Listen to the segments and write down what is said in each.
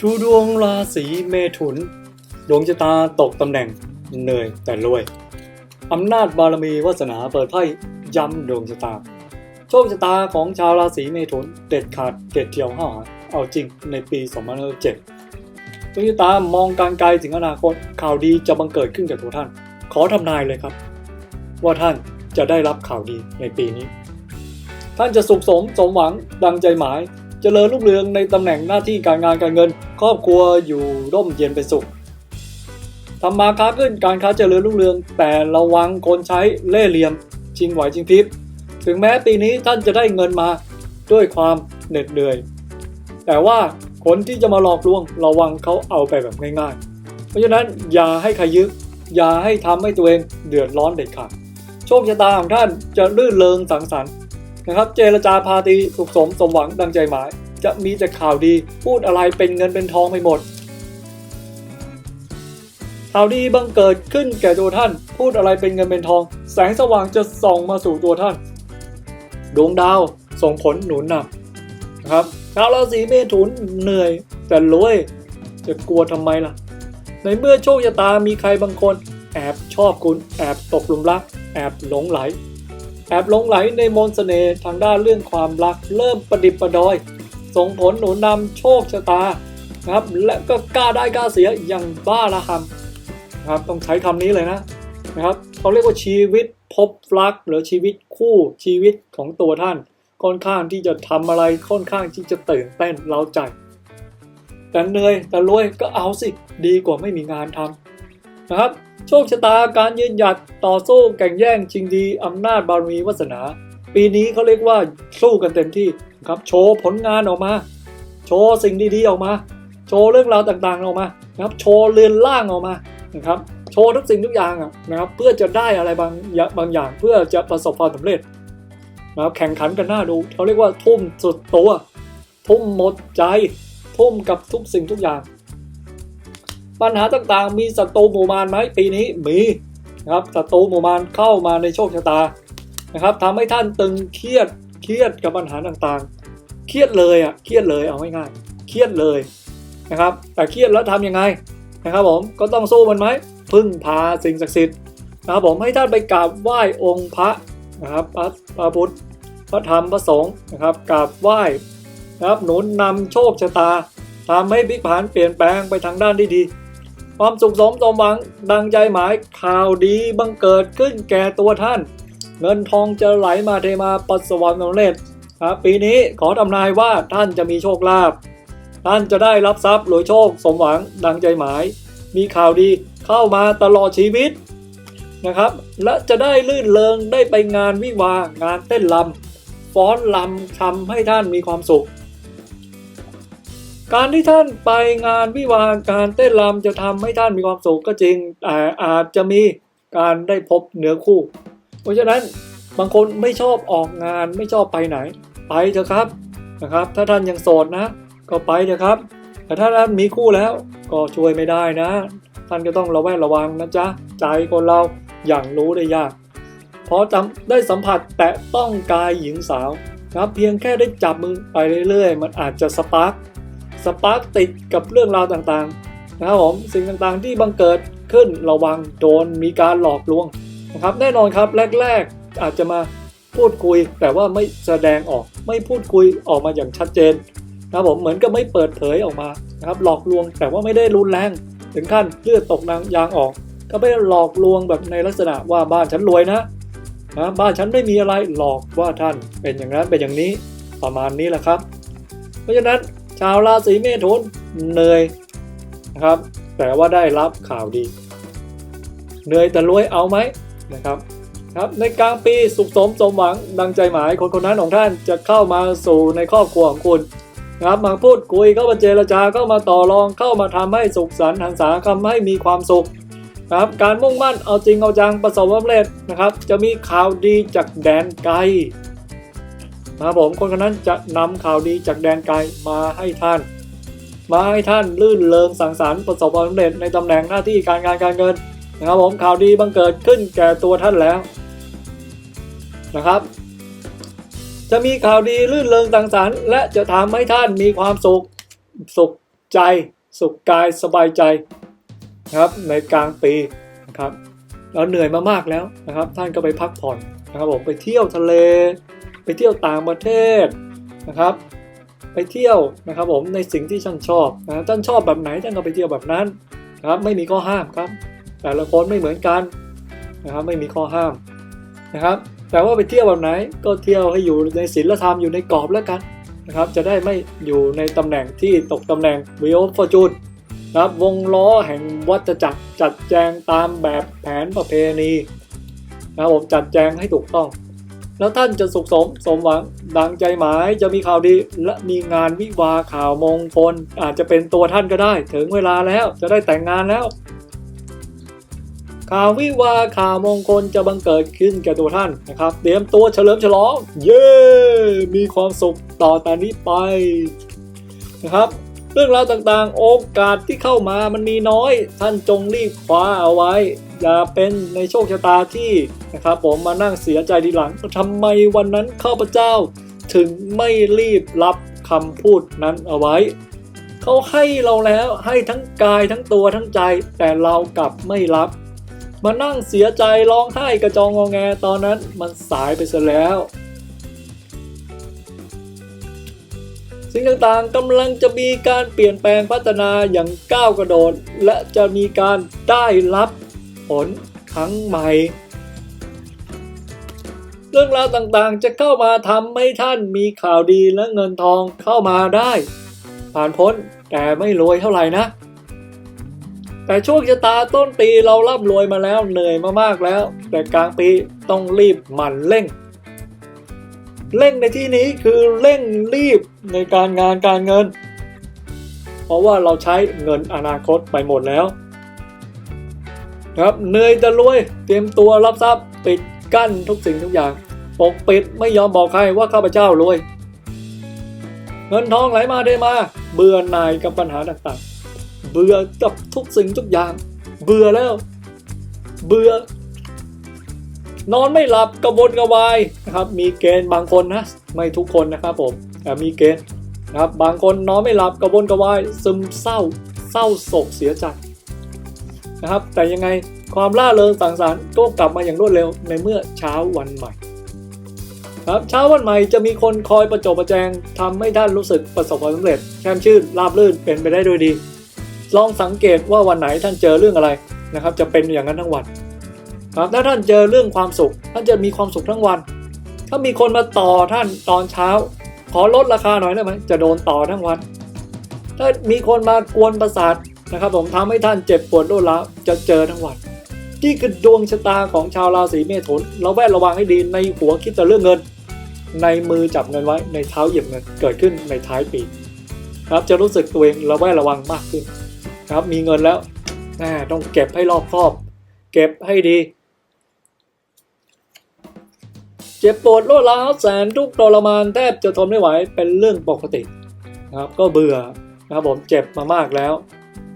ดูดวงราศีเมถุน ดวงชะตาตกตำแหน่งเหนื่อยแต่รวย อำนาจบารมีวาสนาเปิดไพ่ย้ำดวงชะตา โชคชะตาของชาวราศีเมถุนเด็ดขาดเด็ดเดี่ยวห้าเอาจริงในปี 2007ดวงชะตามองการไกลถึงอนาคตข่าวดีจะบังเกิดขึ้นกับตัวท่าน ขอทำนายเลยครับ ว่าท่านจะได้รับข่าวดีในปีนี้ ท่านจะสุขสมสมหวังดังใจหมาย จริญรุ่งเรืองในตำแหน่งหน้าที่การงานการเงิน ครอบครัวอยู่ร่มเย็นเป็นสุขทำมาค้าขึ้นการค้าเจริญรุ่งเรือง แต่ระวังคนใช้เล่ห์เหลี่ยม ชิงไหวชิงพริบถึงแม้ปีนี้ท่านจะได้เงินมาด้วยความเหน็ดเหนื่อย แต่ว่าคนที่จะมาหลอกลวงระวังเขาเอาไปแบบง่ายๆ เพราะฉะนั้นอย่าให้ใครยึดอย่าให้ทำให้ตัวเองเดือดร้อนเด็ดขาดโชคชะตาของท่านจะลื่นเลงสังสรรค์ นะครับเจรจาพาตีสุขสมสมหวังดังใจหมาย จะมีแต่ข่าวดีพูดอะไรเป็นเงินเป็นทองไปหมดข่าวดีบังเกิดขึ้นแก่ตัวท่าน พูดอะไรเป็นเงินเป็นทอง แสงสว่างจะส่องมาสู่ตัวท่าน ดวงดาวส่งผลหนุนนำนะครับชาวราศีเมถุนเหนื่อย แต่รวยจะกลัวทำไมล่ะ ในเมื่อโชคชะตามีใครบางคน แอบชอบคุณ แอบตกหลุมรัก แอบหลงไหล แอบหลงไหลในมนต์เสน่ห์ทางด้านเรื่องความรักเริ่มประดิบประดอย ส่งผลหนุนนำโชคชะตาครับและก็กล้าได้กล้าเสียอย่างบ้าระหำครับต้องใช้คำนี้เลยนะนะครับเขาเรียกว่าชีวิตพบรักหรือชีวิตคู่ชีวิตของตัวท่าน ค่อนข้างที่จะทำอะไรค่อนข้างที่จะตื่นเต้นเล้าใจแต่เหนื่อยแต่รวยก็เอาสิดีกว่าไม่มีงานทำนะครับ โชคชะตาการยืนหยัดต่อสู้แข่งแย่งชิงดีอำนาจบารมีวาสนา ปีนี้เขาเรียกว่าสู้กันเต็มที่ครับโชว์ผลงานออกมา โชว์สิ่งดีๆออกมา โชว์เรื่องราวต่างๆออกมานะครับโชว์เรือนล่างออกมานะครับโชว์ทุกสิ่งทุกอย่างนะครับเพื่อจะได้อะไรบางอย่างบางอย่างเพื่อจะประสบความสำเร็จนะครับแข่งขันกันหน้าดูเขาเรียกว่าทุ่มสุดตัว ทุ่มหมดใจ ทุ่มกับทุกสิ่งทุกอย่าง ปัญหาต่างๆ มีศัตรูหมู่มารไหมปีนี้มีนะครับศัตรูหมู่มารเข้ามาในโชคชะตานะครับทำให้ท่านตึงเครียดเครียดกับปัญหาต่างๆ เครียดเลยอะเครียดเลยเอาง่ายๆเครียดเลยนะครับ แต่เครียดแล้วทำยังไงนะครับผมก็ต้องสู้มันไหมพึ่งพาสิ่งศักดิ์สิทธิ์นะครับผมให้ท่านไปกราบไหว้องค์พระนะครับพระพระพุทธพระธรรมพระสงฆ์นะครับกราบไหว้นะครับหนุนนำโชคชะตาทำให้พลิกผันเปลี่ยนแปลงไปทางด้านที่ดี ความสุขสมสมหวังดังใจหมายข่าวดีบังเกิดขึ้นแก่ตัวท่าน เงินทองจะไหลมาเทมาประสบความสำเร็จครับปีนี้ขอทำนายว่าท่านจะมีโชคลาภท่านจะได้รับทรัพย์หรือโชคสมหวังดังใจหมาย มีข่าวดีเข้ามาตลอดชีวิตนะครับ และจะได้ลื่นเลงได้ไปงานวิวางานเต้นลำฟ้อนลำทำให้ท่านมีความสุข การที่ท่านไปงานวิวาห์การเต้นรำจะทำให้ท่านมีความสุขก็จริงแต่อาจจะมีการได้พบเนื้อคู่ เพราะฉะนั้นบางคนไม่ชอบออกงานไม่ชอบไปไหน ไปเถอะครับนะครับ ถ้าท่านยังโสดนะ ก็ไปเถอะครับ แต่ถ้าท่านมีคู่แล้วก็ช่วยไม่ได้นะ ท่านก็ต้องระแวดระวังนะจ๊ะใจคนเราอย่างรู้ได้ยาก เพราะจำได้สัมผัสแตะต้องกายหญิงสาวนะครับเพียงแค่ได้จับมือไปเรื่อยๆ มันอาจจะสปาร์ก สปาร์กติดกับเรื่องราวต่างๆนะครับผมสิ่งต่างๆที่บังเกิดขึ้นระวังโดนมีการหลอกลวงนะครับแน่นอนครับแรกๆอาจจะมาพูดคุยแต่ว่าไม่แสดงออกไม่พูดคุยออกมาอย่างชัดเจนนะครับผมเหมือนกับไม่เปิดเผยออกมานะครับหลอกลวงแต่ว่าไม่ได้รุนแรง ถึงขั้นเลือดตกนางยางออก ก็ไม่ได้หลอกลวงแบบในลักษณะว่าบ้านฉันรวยนะนะบ้านฉันไม่มีอะไรหลอกว่าท่านเป็นอย่างนั้นเป็นอย่างนี้ประมาณนี้แหละครับ เพราะฉะนั้น ชาวราศีเมถุนเหนื่อยนะครับ แต่ว่าได้รับข่าวดี เหนื่อยแต่รวยเอาไหมนะครับครับในกลางปีสุขสมสมหวังดังใจหมายคนคนนั้นของท่านจะเข้ามาสู่ในครอบครัวของคุณนะครับมาพูดคุยเข้ามาเจรจาเข้ามาต่อรองเข้ามาทำให้สุขสันต์หันษาทำให้มีความสุขนะครับการมุ่งมั่นเอาจริงเอาจังประสบความสำเร็จนะครับ จะมีข่าวดีจากแดนไกล นะครับผมคนคนนั้นจะนำข่าวดีจากแดนไกลมาให้ท่าน มาให้ท่านลื่นเลงสังสรรค์ประสบความสำเร็จในตำแหน่งหน้าที่การงานการเงินนะครับผมข่าวดีบังเกิดขึ้นแก่ตัวท่านแล้วนะครับ จะมีข่าวดีลื่นเลงสังสรรค์และจะทำให้ท่านมีความสุขสุขใจ สุขกายสบายใจนะครับในกลางปีนะครับเราเหนื่อยมามากแล้วนะครับ ท่านก็ไปพักผ่อนนะครับผมไปเที่ยวทะเล ไปเที่ยวต่างประเทศนะครับ ไปเที่ยวนะครับผมในสิ่งที่ท่านชอบนะท่านชอบแบบไหนท่านก็ไปเที่ยวแบบนั้นนะครับไม่มีข้อห้ามครับ แต่ละคนไม่เหมือนกันนะครับไม่มีข้อห้ามนะครับ แต่ว่าไปเที่ยวแบบไหนก็เที่ยวให้อยู่ในศีลธรรมอยู่ในกรอบแล้วกันนะครับจะได้ไม่อยู่ในตำแหน่งที่ตกตำแหน่งวิโอฟอร์จูนนะครับวงล้อแห่งวัฏจักรจัดแจงตามแบบแผนประเพณีนะครับผมจัดแจงให้ถูกต้อง แล้วท่านจะสุขสมสมหวังดังใจหมายจะมีข่าวดีและมีงานวิวาข่าวมงคล อาจจะเป็นตัวท่านก็ได้ ถึงเวลาแล้วจะได้แต่งงานแล้ว ข่าววิวาข่าวมงคลจะบังเกิดขึ้นแก่ตัวท่านนะครับ เตรียมตัวเฉลิมฉลอง เย้ มีความสุขต่อแต่นี้ไปนะครับเรื่องราวต่างๆ โอกาสที่เข้ามามันมีน้อย ท่านจงรีบคว้าเอาไว้ อย่าเป็นในโชคชะตาที่นะครับผมมานั่งเสียใจทีหลังทำไมวันนั้นข้าพเจ้าถึงไม่รีบรับคำพูดนั้นเอาไว้ เขาให้เราแล้วให้ทั้งกายทั้งตัวทั้งใจ แต่เรากลับไม่รับ มานั่งเสียใจร้องไห้กระจองงอแงตอนนั้นมันสายไปซะแล้ว สิ่งต่างๆกำลังจะมีการเปลี่ยนแปลงพัฒนาอย่างก้าวกระโดด และจะมีการได้รับ ผลครั้งใหม่ เรื่องราวต่างๆจะเข้ามาทำให้ท่านมีข่าวดีและเงินทองเข้ามาได้ ผ่านพ้นแต่ไม่รวยเท่าไหร่นะ แต่ช่วงชะตาต้นปีเราร่ำรวยมาแล้วเหนื่อยมามากแล้ว แต่กลางปีต้องรีบหมั่นเร่ง เร่งในที่นี้คือเร่งรีบในการงานการเงิน เพราะว่าเราใช้เงินอนาคตไปหมดแล้ว นะครับเนยต่รวยเตรียมตัวรับทรัพย์ปิดกั้นทุกสิ่งทุกอย่างปกปิดไม่ยอมบอกใครว่าข้าพเจ้ารวย เงินทองไหลมาได้มา เบื่อหน่ายกับปัญหาต่างๆ เบื่อกับทุกสิ่งทุกอย่าง เบื่อแล้ว เบื่อนอนไม่หลับกระวนกระวายนะครับมีเกณฑ์บางคนนะไม่ทุกคนนะครับผมแต่มีเกณฑ์นะครับบางคนนอนไม่หลับกระวนกระวายซึมเศร้า เศร้าโศกเสียใจ นะครับ แต่ยังไงความล่าเริงสังสรรค์ก็กลับมาอย่างรวดเร็วในเมื่อเช้าวันใหม่ครับเช้าวันใหม่จะมีคนคอยประจบประแจงทำให้ท่านรู้สึกประสบความสำเร็จแช่มชื่นราบรื่นเป็นไปได้โดยดี ลองสังเกตว่าวันไหนท่านเจอเรื่องอะไรนะครับ จะเป็นอย่างนั้นทั้งวันครับถ้าท่านเจอเรื่องความสุข ท่านจะมีความสุขทั้งวัน ถ้ามีคนมาต่อท่านตอนเช้า ขอลดราคาหน่อยได้ไหมจะโดนต่อทั้งวัน ถ้ามีคนมากวนประสาท นะครับผมทำให้ท่านเจ็บปวดรวดร้าวจะเจอทั้งวันนี่คือดวงชะตาของชาวราศีเมถุน เราแวดระวังให้ดีในหัวคิดแต่เรื่องเงิน ในมือจับเงินไว้ในเท้าเหยียบเงินเกิดขึ้นในท้ายปีครับจะรู้สึกตัวเองระแวดระวังมากขึ้นครับมีเงินแล้วต้องเก็บให้รอบคอบ เก็บให้ดี เจ็บปวดรวดร้าวแสนทุกข์ทรมานแทบจะทนไม่ไหวเป็นเรื่องปกตินะครับก็เบื่อนะครับผมเจ็บมามากแล้ว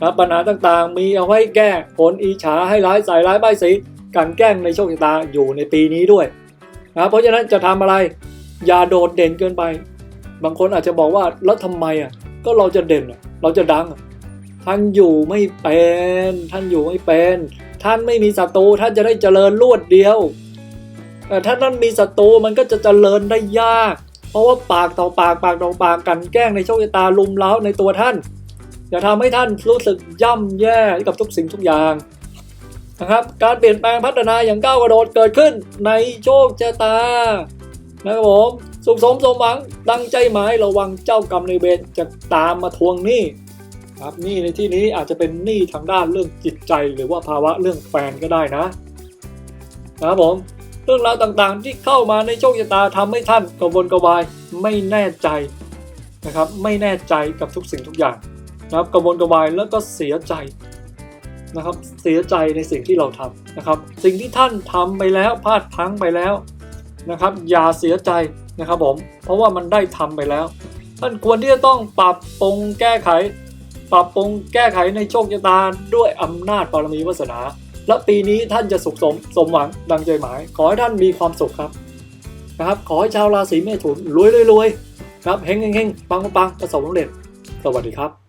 ครับปัญหาต่างๆ มีเอาไว้แก้ผลอีฉาให้ร้ายใส่ร้ายป้ายสีกันแกล้งในโชคชะตาอยู่ในปีนี้ด้วยนะเพราะฉะนั้นจะทำอะไร อย่าโดดเด่นเกินไป บางคนอาจจะบอกว่าแล้วทำไมอะก็เราจะเด่นเราจะดัง ท่านอยู่ไม่เป็นท่านอยู่ไม่เป็นท่านไม่มีศัตรูท่านจะได้เจริญรวดเดียวแต่ถ้าท่านมีศัตรูมันก็จะเจริญได้ยาก เพราะว่าปากต่อปากปากต่อปากกันแกล้งในโชคชะตาลุมเล้าในตัวท่าน อย่าทำให้ท่านรู้สึกย่ำแย่กับทุกสิ่งทุกอย่างนะครับ การเปลี่ยนแปลงพัฒนาอย่างก้าวกระโดดเกิดขึ้นในโชคชะตานะครับผมสุขสมสมหวังตั้งใจหมายระวังเจ้ากรรมในเวรจะตามมาทวงหนี้ครับหนี้ในที่นี้อาจจะเป็นหนี้ทางด้านเรื่องจิตใจ หรือว่าภาวะเรื่องแฟนก็ได้นะนะครับผมเรื่องราวต่างๆ ที่เข้ามาในโชคชะตาทำให้ท่านกระวนกระวายไม่แน่ใจนะครับ ไม่แน่ใจกับทุกสิ่งทุกอย่าง นะครับกระวนกระวายแล้วก็เสียใจนะครับเสียใจในสิ่งที่เราทำนะครับ สิ่งที่ท่านทำไปแล้วพลาดพลั้งไปแล้วนะครับ อย่าเสียใจนะครับผมเพราะว่ามันได้ทำไปแล้ว ท่านควรที่จะต้องปรับปรุงแก้ไข ปรับปรุงแก้ไขในโชคชะตาด้วยอำนาจบารมีวาสนา และปีนี้ท่านจะสุขสมสมหวังดังใจหมาย ขอให้ท่านมีความสุขครับนะครับ ขอให้ชาวราศีเมถุนรวยรวยรวยครับเฮงเฮงเฮงปังปังประสบความสำเร็จสวัสดีครับ